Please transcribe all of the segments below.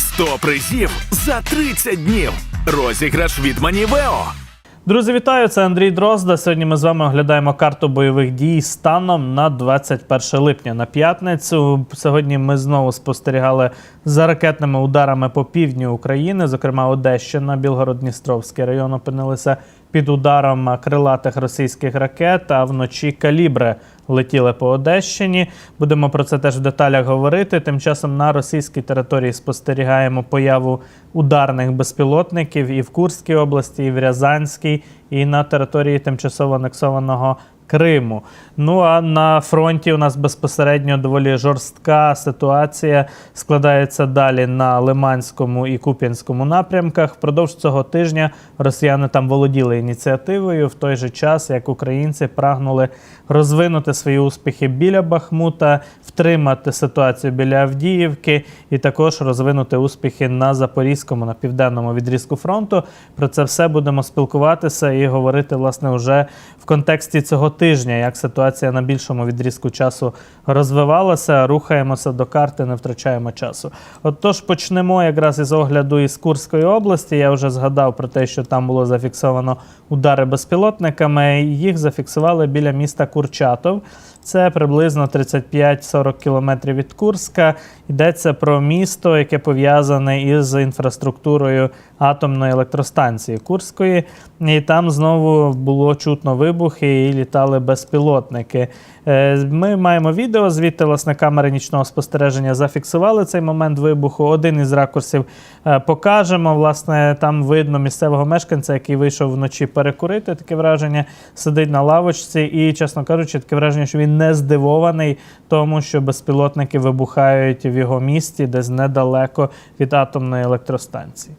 100 призів за 30 днів. Розіграш від Манівео. Друзі, вітаю! Це Андрій Дрозда. Сьогодні ми з вами оглядаємо карту бойових дій станом на 21 липня на п'ятницю. Сьогодні ми знову спостерігали за ракетними ударами по півдню України, зокрема Одещина, Білгород-Дністровський район опинилися під ударом крилатих російських ракет. А вночі калібри летіли по Одещині. Будемо про це теж в деталях говорити. Тим часом на російській території спостерігаємо появу ударних безпілотників і в Курській області, і в Рязанській, і на території тимчасово анексованого Криму. Ну а на фронті у нас безпосередньо доволі жорстка ситуація складається далі на Лиманському і Куп'янському напрямках. Впродовж цього тижня росіяни там володіли ініціативою в той же час, як українці прагнули розвинути свої успіхи біля Бахмута, втримати ситуацію біля Авдіївки і також розвинути успіхи на Запорізькому, на південному відрізку фронту. Про це все будемо спілкуватися і говорити власне вже в контексті цього тижня, як ситуація на більшому відрізку часу розвивалася. Рухаємося до карти, не втрачаємо часу. Отож, почнемо якраз із огляду із Курської області. Я вже згадав про те, що там було зафіксовано удари безпілотниками. Їх зафіксували біля міста Курчатов. Це приблизно 35-40 кілометрів від Курська. Йдеться про місто, яке пов'язане із інфраструктурою атомної електростанції Курської. І там знову було чутно вибухи і літали безпілотники. Е, Ми маємо відео, звідти власне камери нічного спостереження зафіксували цей момент вибуху. Один із ракурсів е, покажемо. Власне, там видно місцевого мешканця, який вийшов вночі перекурити. Таке враження сидить на лавочці, і, чесно кажучи, таке враження, що він не здивований тому, що безпілотники вибухають в його місті, десь недалеко від атомної електростанції.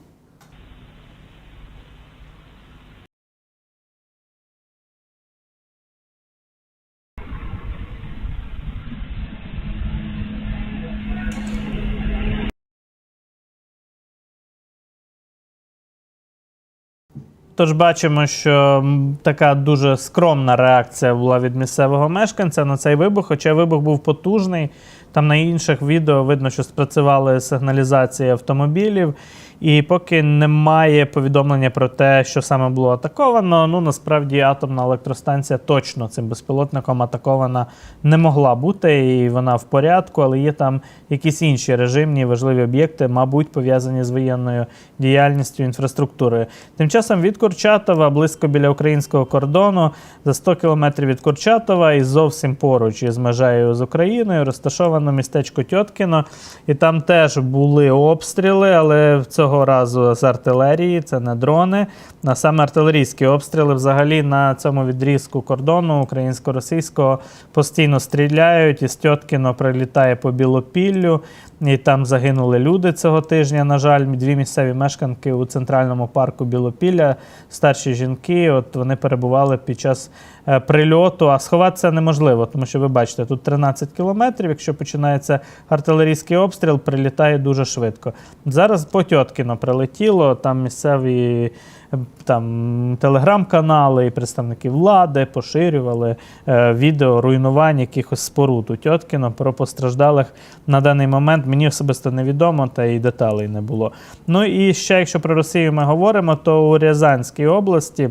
Тож бачимо, що така дуже скромна реакція була від місцевого мешканця на цей вибух, хоча вибух був потужний. Там на інших відео видно, що спрацювали сигналізації автомобілів. І поки немає повідомлення про те, що саме було атаковано, ну насправді атомна електростанція точно цим безпілотником атакована не могла бути, і вона в порядку, але є там якісь інші режимні важливі об'єкти, мабуть, пов'язані з воєнною діяльністю інфраструктурою. Тим часом від Курчатова, близько біля українського кордону, за 100 кілометрів від Курчатова і зовсім поруч із межею з Україною розташовано містечко Тьоткіно, і там теж були обстріли, але цього разу з артилерії, це не дрони, а саме артилерійські обстріли. Взагалі на цьому відрізку кордону українсько-російського постійно стріляють. Із Тьоткіно прилітає по Білопіллю, і там загинули люди цього тижня. На жаль, дві місцеві мешканки у центральному парку Білопілля, старші жінки. От вони перебували під час прильоту. А сховатися неможливо, тому що ви бачите, тут 13 кілометрів. Якщо починається артилерійський обстріл, прилітає дуже швидко. Зараз по Тьоткіно прилетіло, там місцеві е, там телеграм-канали і представники влади поширювали е, відео руйнувань якихось споруд у Тьоткіно про постраждалих на даний момент. Мені особисто невідомо, та і деталей не було. Ну і ще, якщо про Росію ми говоримо, то у Рязанській області.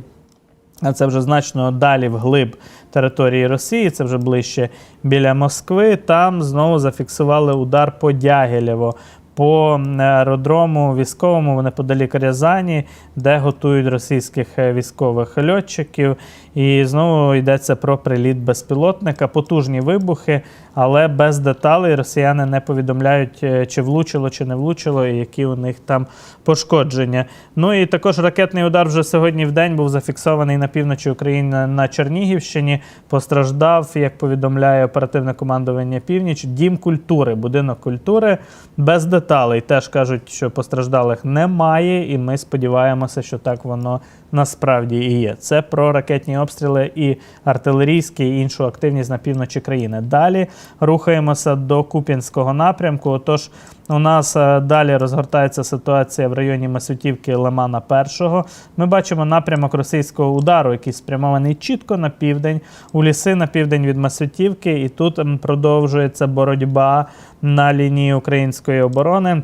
А це вже значно далі вглиб території Росії, це вже ближче біля Москви. Там знову зафіксували удар по Дягілєво, по аеродрому військовому неподалік Рязані, де готують російських е, військових льотчиків. І знову йдеться про приліт безпілотника, потужні вибухи, але без деталей росіяни не повідомляють, е, чи влучило, чи не влучило, і які у них там пошкодження. Ну і також ракетний удар вже сьогодні в день був зафіксований на півночі України на Чернігівщині. Постраждав, як повідомляє оперативне командування Північ, дім культури, будинок культури без деталей. Теж кажуть, що постраждалих немає, і ми сподіваємося, що так воно насправді і є. Це про ракетні обстріли і артилерійські, і іншу активність на півночі країни. Далі рухаємося до Куп'янського напрямку. Отож, у нас е, далі розгортається ситуація в районі Масютівки Лимана Першого. Ми бачимо напрямок російського удару, який спрямований чітко на південь, у ліси на південь від Масютівки, і тут продовжується боротьба на лінії української оборони.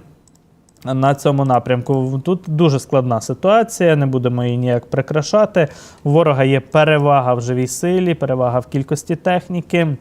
На цьому напрямку. Тут дуже складна ситуація, не будемо її ніяк прикрашати. У ворога є перевага в живій силі, перевага в кількості техніки.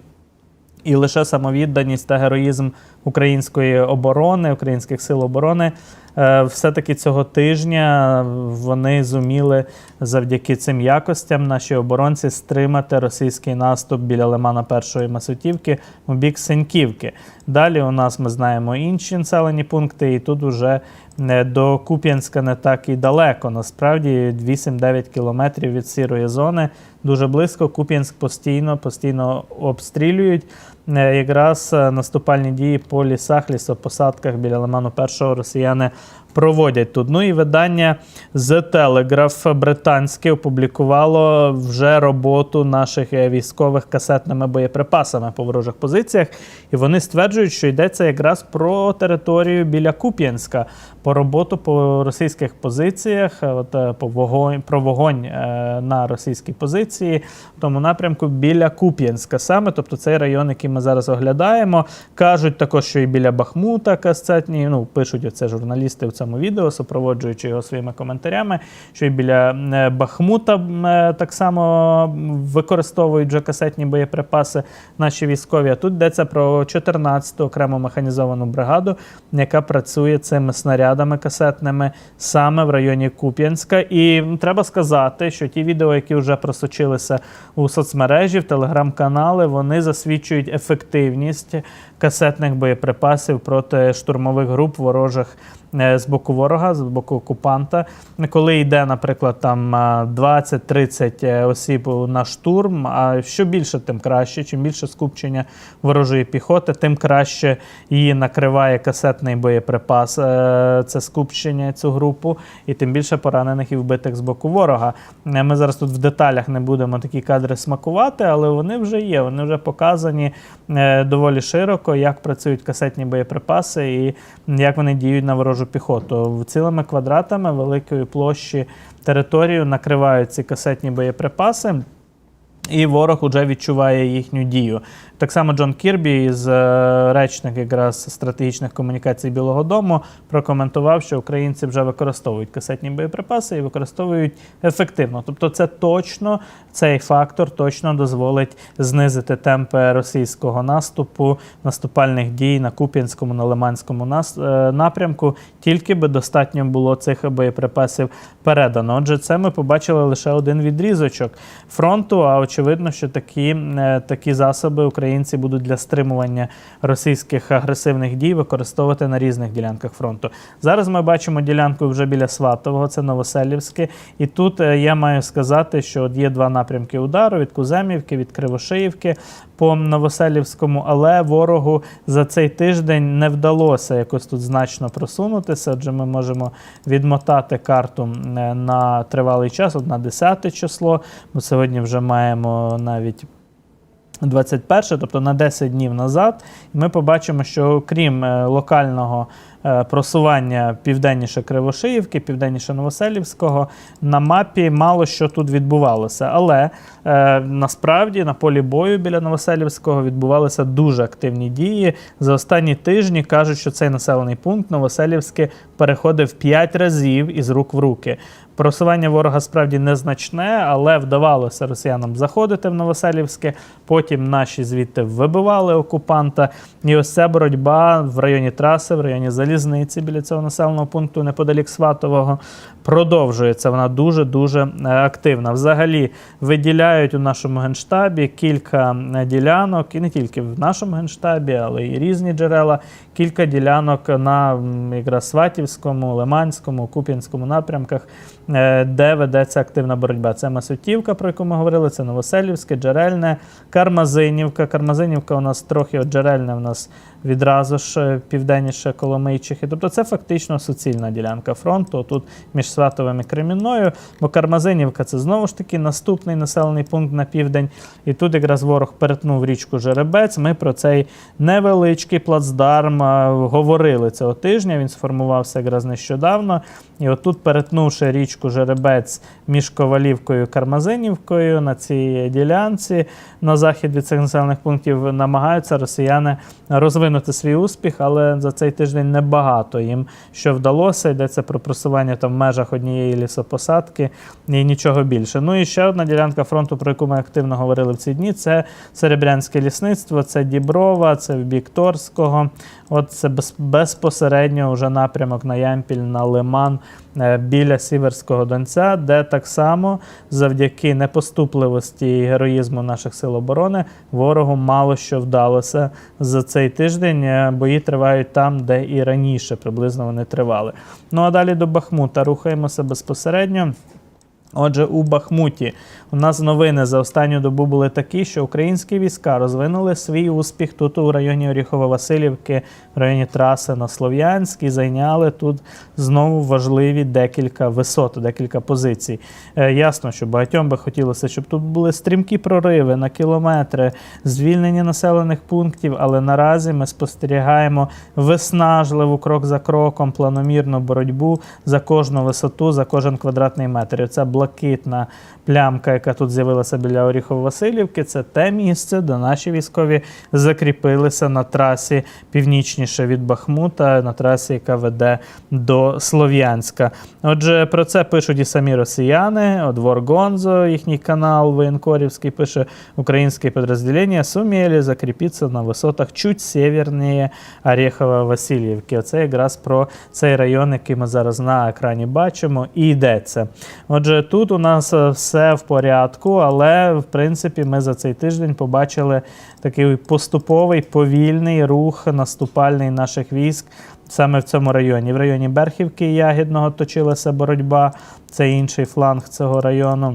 І лише самовідданість та героїзм української оборони, українських сил оборони, е, все-таки цього тижня вони зуміли завдяки цим якостям наші оборонці стримати російський наступ біля Лимана Першої Масутівки у бік Сеньківки. Далі у нас ми знаємо інші населені пункти, і тут уже е, до Куп'янська не так і далеко. Насправді 8-9 кілометрів від сірої зони. Дуже близько. Куп'янськ постійно, постійно обстрілюють. Е, Якраз е, наступальні дії по лісах, лісопосадках біля Лиману Першого росіяни проводять тут. Ну і видання The Telegraph британське опублікувало вже роботу наших е, військових касетними боєприпасами по ворожих позиціях. І вони стверджують, що йдеться якраз про територію біля Куп'янська, по роботу по російських позиціях, е, от, е, по вогонь, про вогонь на російській позиції в тому напрямку біля Куп'янська саме, тобто цей район, який ми зараз оглядаємо. Кажуть також, що і біля Бахмута касетні, ну пишуть оце журналісти в цьому відео, супроводжуючи його своїми коментарями, що і біля е, Бахмута е, так само використовують вже касетні боєприпаси наші військові. А тут йдеться про 14-ту окрему механізовану бригаду, яка працює цими снарядами касетними саме в районі Куп'янська. І треба сказати, що ті відео, які вже просочилися у соцмережі, в телеграм-канали, вони засвідчують ефективність касетних боєприпасів проти штурмових груп ворожих е, з боку ворога, з боку окупанта. Коли йде, наприклад, там 20-30 е, осіб на штурм, а що більше, тим краще. Чим більше скупчення ворожої піхоти, тим краще її накриває касетний боєприпас. е, Це скупчення, цю групу, і тим більше поранених і вбитих з боку ворога. Е, Ми зараз тут в деталях не будемо такі кадри смакувати, але вони вже є. Вони вже показані е, доволі широко, як працюють касетні боєприпаси і як вони діють на ворожу піхоту. Цілими квадратами великої площі територію накривають ці касетні боєприпаси. І ворог уже відчуває їхню дію. Так само Джон Кірбі із е, речник якраз стратегічних комунікацій Білого Дому прокоментував, що українці вже використовують касетні боєприпаси і використовують ефективно. Тобто, це точно цей фактор точно дозволить знизити темпи російського наступу, наступальних дій на Куп'янському, на Лиманському е, напрямку, тільки би достатньо було цих боєприпасів передано. Отже, це ми побачили лише один відрізочок фронту. А очевидно, що такі, е, такі засоби українці будуть для стримування російських агресивних дій використовувати на різних ділянках фронту. Зараз ми бачимо ділянку вже біля Сватового, це Новоселівське. І тут е, я маю сказати, що от є два напрямки удару від Куземівки, від Кривошиївки по Новоселівському, але ворогу за цей тиждень не вдалося якось тут значно просунутися. Отже, ми можемо відмотати карту е, на тривалий час, от на 10 число. Бо сьогодні вже маємо навіть 21, тобто на 10 днів назад, ми побачимо, що крім е, локального просування південніше Кривошиївки, південніше Новоселівського, на мапі мало що тут відбувалося. Але е, насправді на полі бою біля Новоселівського відбувалися дуже активні дії. За останні тижні кажуть, що цей населений пункт Новоселівське переходив 5 разів із рук в руки. Просування ворога справді незначне, але вдавалося росіянам заходити в Новоселівське. Потім наші звідти вибивали окупанта. І ось ця боротьба в районі траси, в районі залізниці біля цього населеного пункту неподалік Сватового продовжується. Вона дуже дуже е, активна. Взагалі виділяють у нашому генштабі кілька е, ділянок, і не тільки в нашому генштабі, але й різні джерела. Кілька ділянок на якраз Сватівському, Лиманському, Куп'янському напрямках, е, де ведеться активна боротьба. Це Масютівка, про яку ми говорили, це Новоселівське, Джерельне, Кармазинівка. Кармазинівка у нас трохи джерельне в нас відразу ж е, південніше Коломийчихи. Тобто це фактично суцільна ділянка фронту. Тут між Сватовим і Кремінною. Бо Кармазинівка це знову ж таки наступний населений пункт на південь. І тут якраз ворог перетнув річку Жеребець. Ми про цей невеличкий плацдарм говорили цього тижня. Він сформувався якраз нещодавно. І отут, перетнувши річку Жеребець між Ковалівкою і Кармазинівкою на цій ділянці на захід від цих населених пунктів, намагаються росіяни розвинути розвинути свій успіх, але за цей тиждень небагато їм що вдалося. Йдеться про просування там в межах однієї лісопосадки і нічого більше. Ну і ще одна ділянка фронту, про яку ми активно говорили в ці дні, це Серебрянське лісництво, це Діброва, це в бік Торського. От це безпосередньо вже напрямок на Ямпіль, на Лиман біля Сіверського Донця, де так само завдяки непоступливості і героїзму наших сил оборони ворогу мало що вдалося за цей тиждень. Е, Бої тривають там, де і раніше приблизно вони тривали. Ну а далі до Бахмута рухаємося безпосередньо. Отже, у Бахмуті у нас новини за останню добу були такі, що українські війська розвинули свій успіх тут у районі Оріхово-Василівки, в районі траси на Слов'янськ і зайняли тут знову важливі декілька висот, декілька позицій. Е, ясно, що багатьом би хотілося, щоб тут були стрімкі прориви на кілометри, звільнення населених пунктів, але наразі ми спостерігаємо виснажливу крок за кроком, планомірну боротьбу за кожну висоту, за кожен квадратний метр. І Це блакитна плямка, яка тут з'явилася біля Оріхово-Василівки. Це те місце, де наші військові закріпилися на трасі північніше від Бахмута, на трасі, яка веде до Слов'янська. Отже, про це пишуть і самі росіяни. От Воргонзо, їхній канал воєнкорівський, пише українське підрозділення суміли закріпитися на висотах чуть северніше Оріхово-Василівки. Оце якраз про цей район, який ми зараз на екрані бачимо, і йдеться. Отже, тут у нас все в порядку, але в принципі ми за цей тиждень побачили такий поступовий повільний рух наступальний наших військ саме в цьому районі. В районі Берхівки Ягідного точилася боротьба, це інший фланг цього району.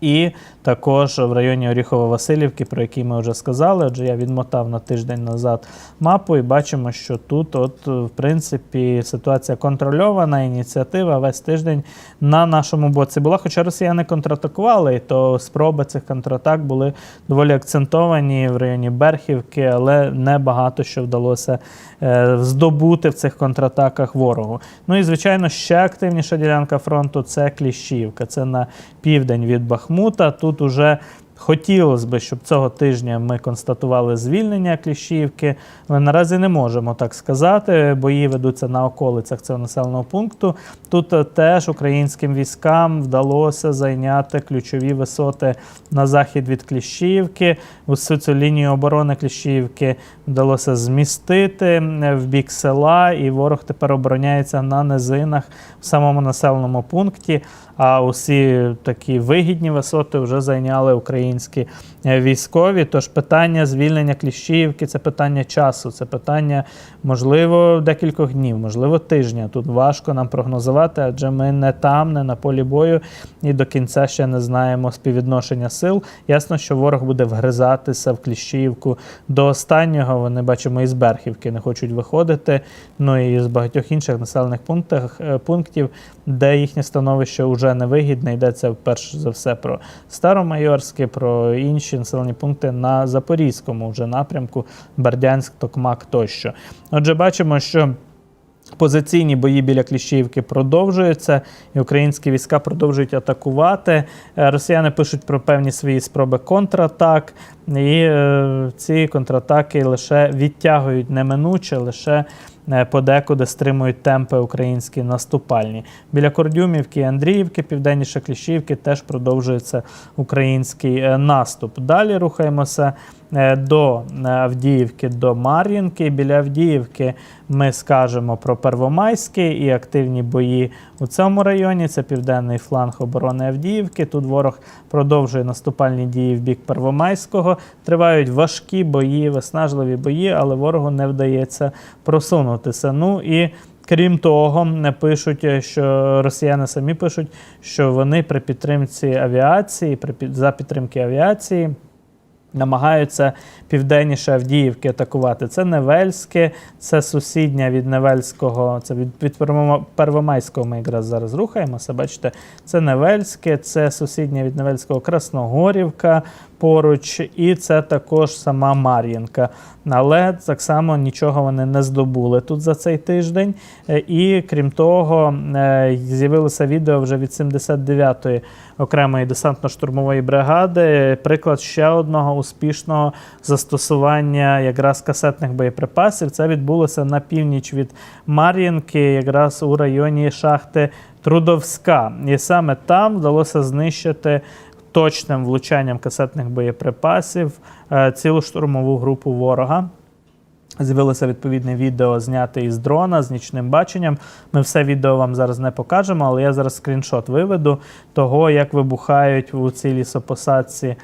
І також в районі Оріхово-Василівки, про який ми вже сказали. Отже, я відмотав на тиждень назад мапу і бачимо, що тут, от, в принципі, ситуація контрольована, ініціатива весь тиждень на нашому боці була. Хоча росіяни контратакували, то спроби цих контратак були доволі акцентовані в районі Берхівки, але небагато що вдалося е, здобути в цих контратаках ворогу. Ну і звичайно, ще активніша ділянка фронту це Кліщівка. Це на південь від Бахмута. Тут уже хотілося б, щоб цього тижня ми констатували звільнення Кліщівки, але наразі не можемо так сказати. Бої ведуться на околицях цього населеного пункту. Тут е, теж українським військам вдалося зайняти ключові висоти на захід від Кліщівки. Усю цю лінію оборони Кліщівки вдалося змістити е, в бік села, і ворог тепер обороняється на низинах в самому населеному пункті. А усі такі вигідні висоти вже зайняли українські е, військові. Тож питання звільнення Кліщіївки це питання часу, це питання, можливо, декількох днів, можливо, тижня. Тут важко нам прогнозувати, адже ми не там, не на полі бою, і до кінця ще не знаємо співвідношення сил. Ясно, що ворог буде вгризатися в Кліщіївку до останнього. Вони бачимо із Берхівки не хочуть виходити. Ну і з багатьох інших населених пунктах, е, пунктів, де їхнє становище вже невигідне. Йдеться перш за все про Старомайорське, про інші населені пункти на Запорізькому вже напрямку, Бердянськ, Токмак тощо. Отже, бачимо, що. Позиційні бої біля Кліщіївки продовжуються, і українські війська продовжують атакувати. Е, Росіяни пишуть про певні свої спроби контратак, і е, ці контратаки лише відтягують неминуче, лише е, подекуди стримують темпи українські наступальні. Біля Кордюмівки, Андріївки, південніше Кліщіївки теж продовжується український е, наступ. Далі рухаємося до Авдіївки, до Мар'їнки. Біля Авдіївки ми скажемо про Первомайський і активні бої у цьому районі. Це південний фланг оборони Авдіївки. Тут ворог продовжує наступальні дії в бік Первомайського. Тривають важкі бої, виснажливі бої, але ворогу не вдається просунутися. Ну і Крім того, не пишуть, е, що росіяни самі пишуть, що вони при підтримці авіації, при за підтримки авіації намагаються південніше Авдіївки атакувати. Це Невельське, це сусідня від Невельського, це від, від Первомайського ми якраз зараз рухаємося. Бачите, це Невельське, це сусідня від Невельського Красногорівка. Поруч, і це також сама Мар'їнка. Але так само нічого вони не здобули тут за цей тиждень. Е, І крім того, е, з'явилося відео вже від 79-ї окремої десантно-штурмової бригади. Приклад ще одного успішного застосування якраз касетних боєприпасів. Це відбулося на північ від Мар'їнки, якраз у районі шахти Трудовська. І саме там вдалося знищити точним влучанням касетних боєприпасів е, цілу штурмову групу ворога. З'явилося відповідне відео зняте із дрона з нічним баченням. Ми все відео вам зараз не покажемо, але я зараз скріншот виведу того, як вибухають у цій лісопосадці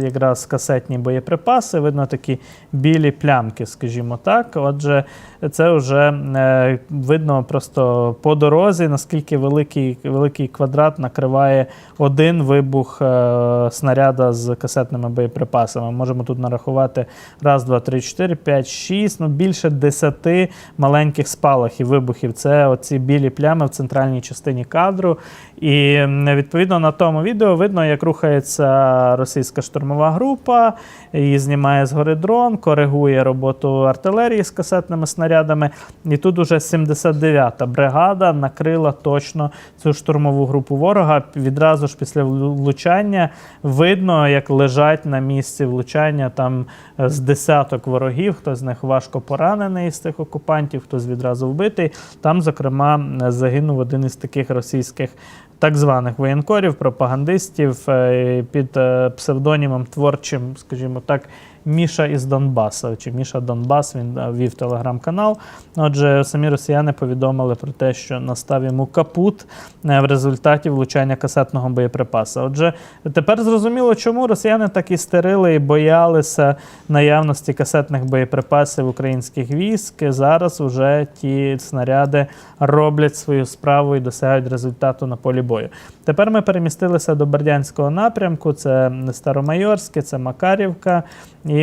якраз касетні боєприпаси. Видно такі білі плямки, скажімо так. Отже, це вже е, видно просто по дорозі, наскільки великий, великий квадрат накриває один вибух е, снаряда з касетними боєприпасами. Можемо тут нарахувати раз, два, три, чотири, п'ять, шість, ну більше десяти маленьких спалахів, вибухів. Це оці білі плями в центральній частині кадру. І відповідно на тому відео видно, як рухається російська штурмова група, її знімає згори дрон, коригує роботу артилерії з касетними снарядами. І тут уже 79-та бригада накрила точно цю штурмову групу ворога. Відразу ж після влучання видно, як лежать на місці влучання там е, з десяток ворогів. Хтось з них важко поранений з цих окупантів, хтось відразу вбитий. Там, зокрема, е, загинув один із таких російських так званих воєнкорів, пропагандистів е, під е, псевдонімом творчим, скажімо так, Міша із Донбаса, чи Міша Донбас, він е, вів телеграм-канал. Отже, самі росіяни повідомили про те, що настав йому капут е, в результаті влучання касетного боєприпаса. Отже, тепер зрозуміло, чому росіяни так істерили і боялися наявності касетних боєприпасів українських військ. Зараз вже ті снаряди роблять свою справу і досягають результату на полі бою. Тепер ми перемістилися до Бердянського напрямку. Це Старомайорське, це Макарівка.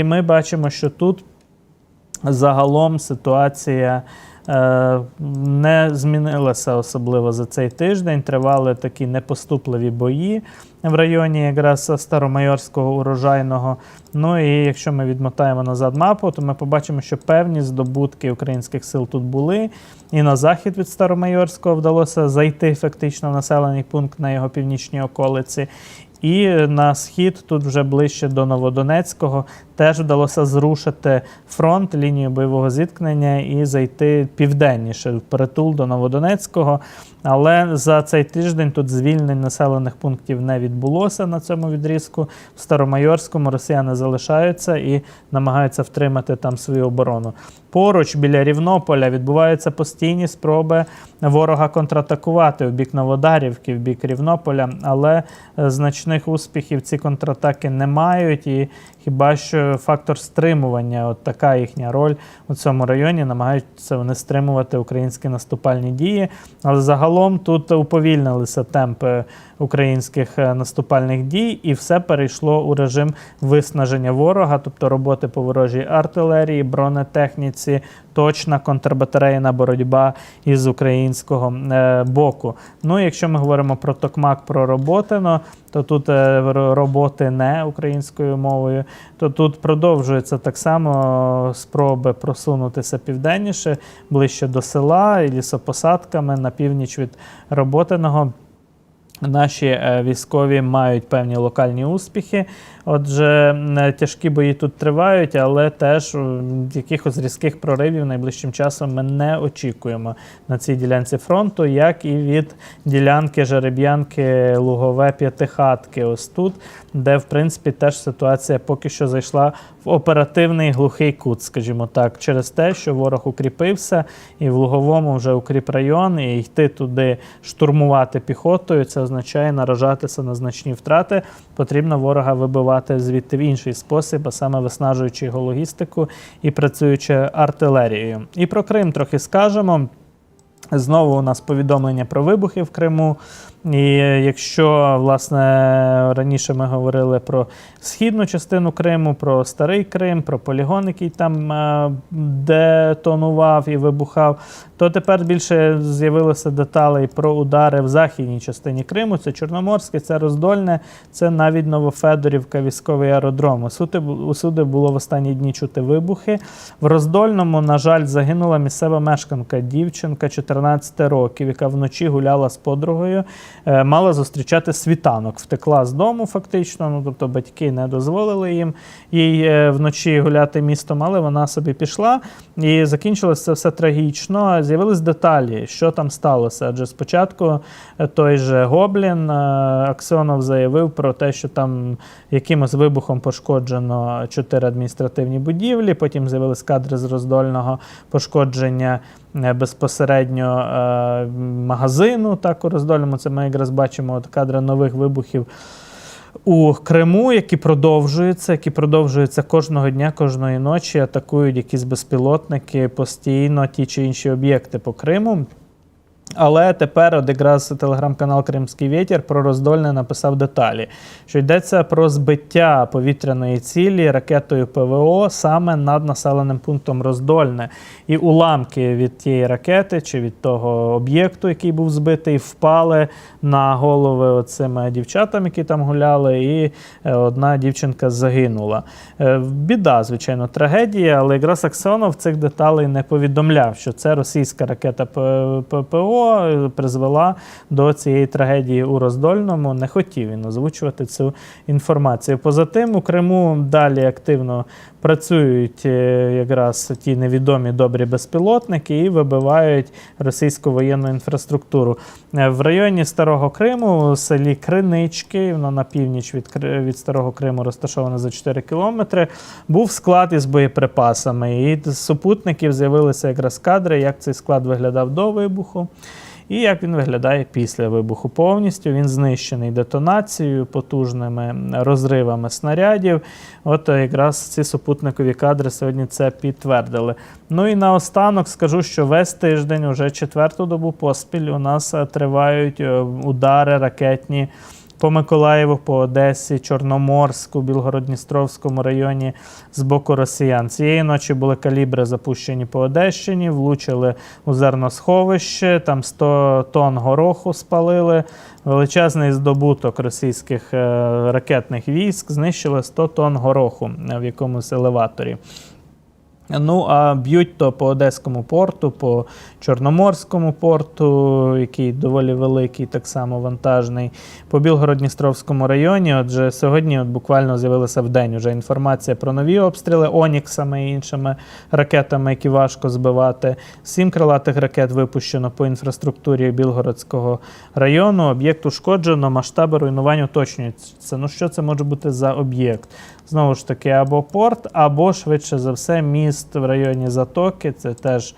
Ми бачимо, що тут загалом ситуація е, не змінилася особливо за цей тиждень. Тривали такі непоступливі бої в районі якраз Старомайорського урожайного. Ну і якщо ми відмотаємо назад мапу, то ми побачимо, що певні здобутки українських сил тут були. І на захід від Старомайорського вдалося зайти фактично в населений пункт на його північній околиці. І на схід, тут вже ближче до Новодонецького, теж вдалося зрушити фронт, лінію бойового зіткнення і зайти південніше, в притул до Новодонецького. Але за цей тиждень тут звільнень населених пунктів не відбулося на цьому відрізку. В Старомайорському росіяни залишаються і намагаються втримати там свою оборону. Поруч біля Рівнополя відбуваються постійні спроби ворога контратакувати в бік Новодарівки, в бік Рівнополя, але е, значних успіхів ці контратаки не мають. І хіба що фактор стримування, от така їхня роль у цьому районі, намагаються вони стримувати українські наступальні дії. Але загалом тут уповільнилися темпи українських е, наступальних дій, і все перейшло у режим виснаження ворога, тобто роботи по ворожій артилерії, бронетехніці, точна контрбатарейна боротьба із українського е, боку. Ну, якщо ми говоримо про Токмак, про Роботино, то тут е, роботи не українською мовою, то тут продовжується так само спроби просунутися південніше, ближче до села і лісопосадками на північ від Роботиного. Наші е, військові мають певні локальні успіхи. Отже, тяжкі бої тут тривають, але теж якихось різких проривів найближчим часом ми не очікуємо на цій ділянці фронту, як і від ділянки Жереб'янки Лугове П'ятихатки. Ось тут, де в принципі теж ситуація поки що зайшла в оперативний глухий кут, скажімо так, через те, що ворог укріпився, і в Луговому вже укріп район, і йти туди штурмувати піхотою, це означає наражатися на значні втрати. Потрібно ворога вибивати звідти в інший спосіб, а саме виснажуючи його логістику і працюючи артилерією. І про Крим трохи скажемо. Знову у нас повідомлення про вибухи в Криму. І якщо власне раніше ми говорили про східну частину Криму, про старий Крим, про полігон, який там е, детонував і вибухав, то тепер більше з'явилося деталей про удари в західній частині Криму. Це Чорноморське, це Роздольне, це навіть Новофедорівка, військовий аеродром. Усюди, усюди було в останні дні чути вибухи. В Роздольному, на жаль, загинула місцева мешканка, дівчинка 14 років, яка вночі гуляла з подругою, е, мала зустрічати світанок. Втекла з дому, фактично. Ну тобто батьки не дозволили їм їй е, вночі гуляти містом, але вона собі пішла. І закінчилося все трагічно. З'явились деталі, що там сталося. Адже спочатку е, той же Гоблін е, Аксьонов заявив про те, що там якимось вибухом пошкоджено чотири адміністративні будівлі. Потім з'явились кадри з роздольного пошкодження е, безпосередньо е, магазину. Так, у це ми якраз бачимо от кадри нових вибухів у Криму, які продовжуються, які продовжуються кожного дня, кожної ночі, атакують якісь безпілотники постійно ті чи інші об'єкти по Криму. Але тепер от якраз телеграм-канал Кримський Вітер про роздольне написав деталі, що йдеться про збиття повітряної цілі ракетою ПВО саме над населеним пунктом Роздольне. І уламки від тієї ракети чи від того об'єкту, який був збитий, впали на голови оцим дівчатам, які там гуляли, і е, одна дівчинка загинула. Е, Біда, звичайно, трагедія, але якраз Аксонов цих деталей не повідомляв, що це російська ракета П- Призвела до цієї трагедії у Роздольному. Не хотів він озвучувати цю інформацію. Поза тим, у Криму далі активно працюють е, якраз ті невідомі добрі безпілотники і вибивають російську воєнну інфраструктуру. Е, В районі Старого Криму, у селі Кринички, воно на північ від, від Старого Криму розташоване за 4 кілометри, був склад із боєприпасами. І з супутників з'явилися якраз кадри, як цей склад виглядав до вибуху. І як він виглядає після вибуху повністю. Він знищений детонацією, потужними розривами снарядів. От е, якраз ці супутникові кадри сьогодні це підтвердили. Ну і наостанок скажу, що весь тиждень, уже четверту добу поспіль, у нас е, тривають е, удари ракетні. По Миколаєву, по Одесі, Чорноморську, Білгород-Дністровському районі з боку росіян. Цієї ночі були калібри запущені по Одещині, влучили у зерносховище, там 100 тонн гороху спалили. Величезний здобуток російських е, ракетних військ знищили 100 тонн гороху е, в якомусь елеваторі. Ну, а б'ють то по Одеському порту, по Чорноморському порту, який доволі великий, так само вантажний, по Білгород-Дністровському районі. Отже, сьогодні от буквально з'явилася в день уже інформація про нові обстріли Оніксами і іншими ракетами, які важко збивати. Сім крилатих ракет випущено по інфраструктурі Білгородського району. Об'єкт ушкоджено, масштаби руйнувань уточнюються. Ну, що це може бути за об'єкт? Знову ж таки, або порт, або швидше за все, міст в районі Затоки. Це теж.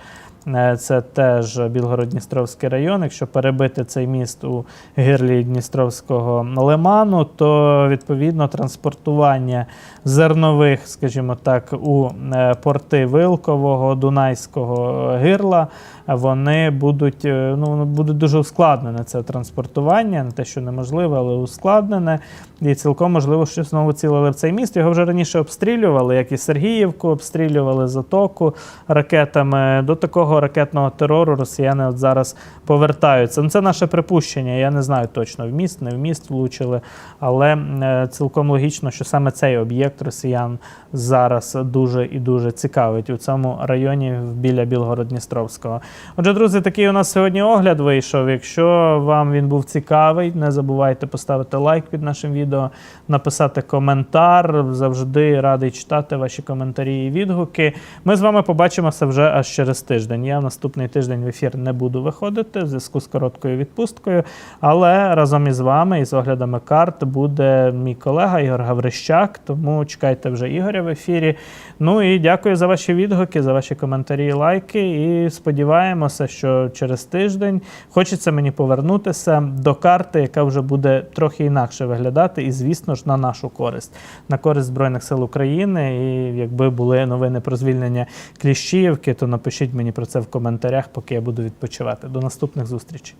е, Це теж Білгород-Дністровський район. Якщо перебити цей міст у гирлі Дністровського лиману, то відповідно транспортування зернових, скажімо так, у е, порти Вилкового, Дунайського гирла, вони будуть, е, ну, буде дуже ускладнене це транспортування, не те, що неможливе, але ускладнене. І цілком можливо, що знову цілили в цей міст. Його вже раніше обстрілювали, як і Сергіївку, обстрілювали Затоку ракетами. До такого ракетного терору росіяни от зараз повертаються. Ну, це наше припущення. Я не знаю точно в міст, не в міст влучили, але е, цілком логічно, що саме цей об'єкт росіян зараз дуже і дуже цікавить у цьому районі біля Білгород-Дністровського. Отже, друзі, такий у нас сьогодні огляд вийшов. Якщо вам він був цікавий, не забувайте поставити лайк під нашим відео, написати коментар. Завжди радий читати ваші коментарі і відгуки. Ми з вами побачимося вже аж через тиждень. Я наступний тиждень в ефір не буду виходити в зв'язку з короткою відпусткою. Але разом із вами і з оглядами карт буде мій колега Ігор Гаврищак. Тому чекайте вже Ігоря в ефірі. Ну і дякую за ваші відгуки, за ваші коментарі і лайки. І сподіваємося. Сподіваємося, що через тиждень хочеться мені повернутися до карти, яка вже буде трохи інакше виглядати, і, звісно ж, на нашу користь, на користь Збройних сил України. І якби були новини про звільнення Кліщіївки, то напишіть мені про це в коментарях, поки я буду відпочивати. До наступних зустрічей.